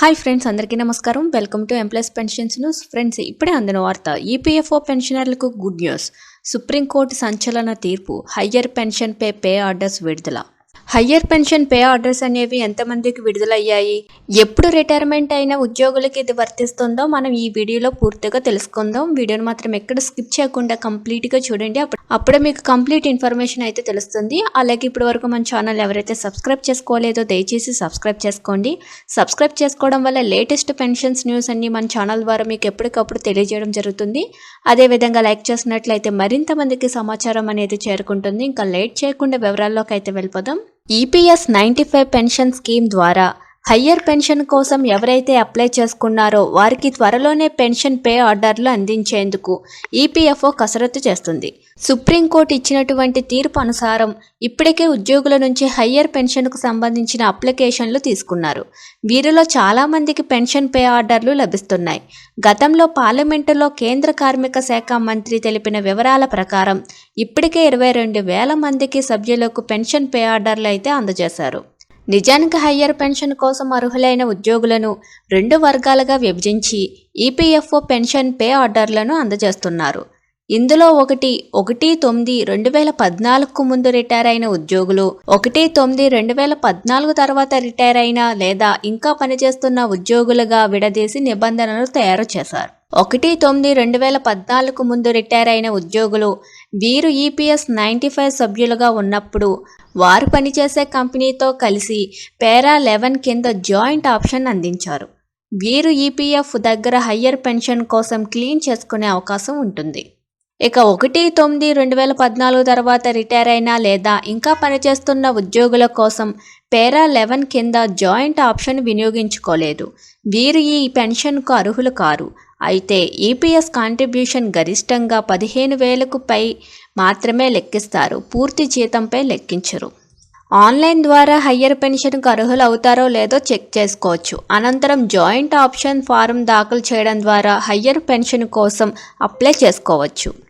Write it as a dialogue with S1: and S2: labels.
S1: Hi friends అందరికీ నమస్కారం. Welcome to employees pensions news. Friends ఇప్పుడే అందిన వార్త ఈపీఎఫ్ఓ పెన్షనర్లకు గుడ్ న్యూస్. సుప్రీంకోర్టు సంచలన తీర్పు higher pension pay pay orders విడుదల. హయ్యర్ పెన్షన్ పే ఆర్డర్స్ అనేవి ఎంతమందికి విడుదలయ్యాయి? ఎప్పుడు రిటైర్మెంట్ అయిన ఉద్యోగులకి ఇది వర్తిస్తుందో మనం ఈ వీడియోలో పూర్తిగా తెలుసుకుందాం. వీడియోని మాత్రం ఎక్కడ స్కిప్ చేయకుండా కంప్లీట్గా చూడండి. అప్పుడే మీకు కంప్లీట్ ఇన్ఫర్మేషన్ అయితే తెలుస్తుంది. అలాగే ఇప్పటి వరకు మన ఛానల్ ఎవరైతే సబ్స్క్రైబ్ చేసుకోలేదో దయచేసి సబ్స్క్రైబ్ చేసుకోండి. సబ్స్క్రైబ్ చేసుకోవడం వల్ల లేటెస్ట్ పెన్షన్స్ న్యూస్ అన్ని మన ఛానల్ ద్వారా మీకు ఎప్పటికప్పుడు తెలియజేయడం జరుగుతుంది. అదేవిధంగా లైక్ చేసినట్లయితే మరింత మందికి సమాచారం అనేది చేరుకుంటుంది. ఇంకా లేట్ చేయకుండా వివరాల్లోకి అయితే వెళ్ళిపోదాం. EPS ninety five pension scheme ద్వారా హయ్యర్ పెన్షన్ కోసం ఎవరైతే అప్లై చేసుకున్నారో వారికి త్వరలోనే పెన్షన్ పే ఆర్డర్లు అందించేందుకు ఈపీఎఫ్ఓ కసరత్తు చేస్తుంది. సుప్రీంకోర్టు ఇచ్చినటువంటి తీర్పు అనుసారం ఇప్పటికే ఉద్యోగుల నుంచి హయ్యర్ పెన్షన్కు సంబంధించిన అప్లికేషన్లు తీసుకున్నారు. వీరిలో చాలామందికి పెన్షన్ పే ఆర్డర్లు లభిస్తున్నాయి. గతంలో పార్లమెంటులో కేంద్ర కార్మిక శాఖ మంత్రి తెలిపిన వివరాల ప్రకారం ఇప్పటికే ఇరవై రెండు వేల మందికి సభ్యులకు పెన్షన్ పే ఆర్డర్లు అయితే అందజేశారు. నిజానికి హయ్యర్ పెన్షన్ కోసం అర్హులైన ఉద్యోగులను రెండు వర్గాలుగా విభజించి ఈపీఎఫ్ఓ పెన్షన్ పే ఆర్డర్లను అందజేస్తున్నారు. ఇందులో ఒకటి ఒకటి తొమ్మిది రెండు వేల పద్నాలుగుకు ముందు రిటైర్ అయిన ఉద్యోగులు ఒకటి తొమ్మిది రెండు వేల పద్నాలుగు తర్వాత రిటైర్ అయిన లేదా ఇంకా పనిచేస్తున్న ఉద్యోగులుగా విడదీసి నిబంధనలు తయారు చేశారు. ఒకటి తొమ్మిది రెండు వేల పద్నాలుగు ముందు రిటైర్ అయిన ఉద్యోగులు వీరు ఈపీఎస్ నైంటీ ఫైవ్ సభ్యులుగా ఉన్నప్పుడు వారు పనిచేసే కంపెనీతో కలిసి పేరా లెవెన్ కింద జాయింట్ ఆప్షన్ అందించారు. వీరు ఈపీఎఫ్ దగ్గర హయ్యర్ పెన్షన్ కోసం క్లీన్ చేసుకునే అవకాశం ఉంటుంది. ఇక ఒకటి తొమ్మిది రెండు వేల పద్నాలుగు తర్వాత రిటైర్ అయిన లేదా ఇంకా పనిచేస్తున్న ఉద్యోగుల కోసం పేరా లెవెన్ కింద జాయింట్ ఆప్షన్ వినియోగించుకోలేదు. వీరు ఈ పెన్షన్కు అర్హులు కారు. అయితే ఈపీఎస్ కాంట్రిబ్యూషన్ గరిష్టంగా పదిహేను వేలకు పై మాత్రమే లెక్కిస్తారు. పూర్తి జీతంపై లెక్కించరు. ఆన్లైన్ ద్వారా హయ్యర్ పెన్షన్కు అర్హులు అవుతారో లేదో చెక్ చేసుకోవచ్చు. అనంతరం జాయింట్ ఆప్షన్ ఫారం దాఖలు చేయడం ద్వారా హయ్యర్ పెన్షన్ కోసం అప్లై చేసుకోవచ్చు.